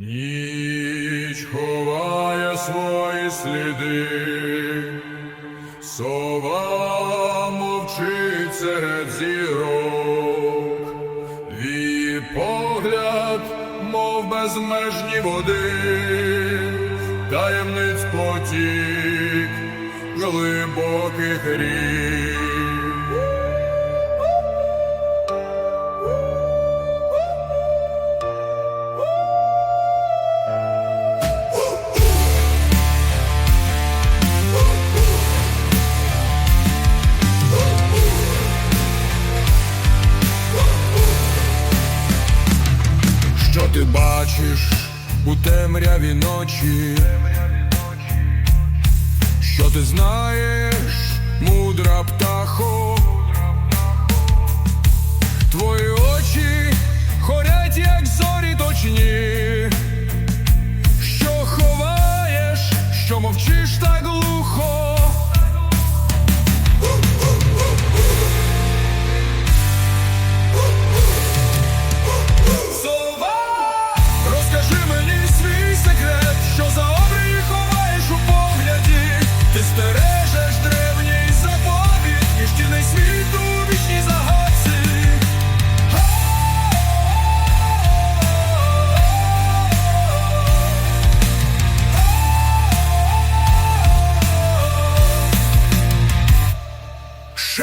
Ніч ховає свої сліди, сова мовчить серед зірок, Твій погляд, мов безмежні води, таємниць потік глибоких рік. Що ти бачиш у темряві ночі? Що ти знаєш,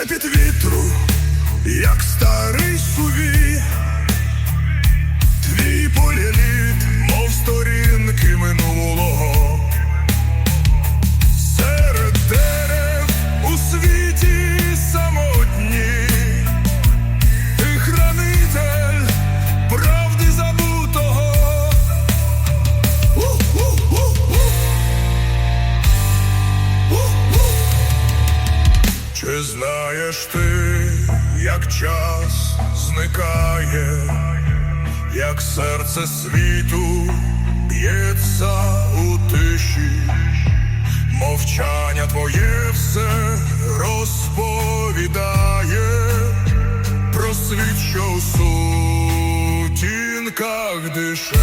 Шепіт вітру, як Знаєш ти, як час зникає, як серце світу б'ється у тиші, мовчання твоє все розповідає про світ, що у сутінках дише.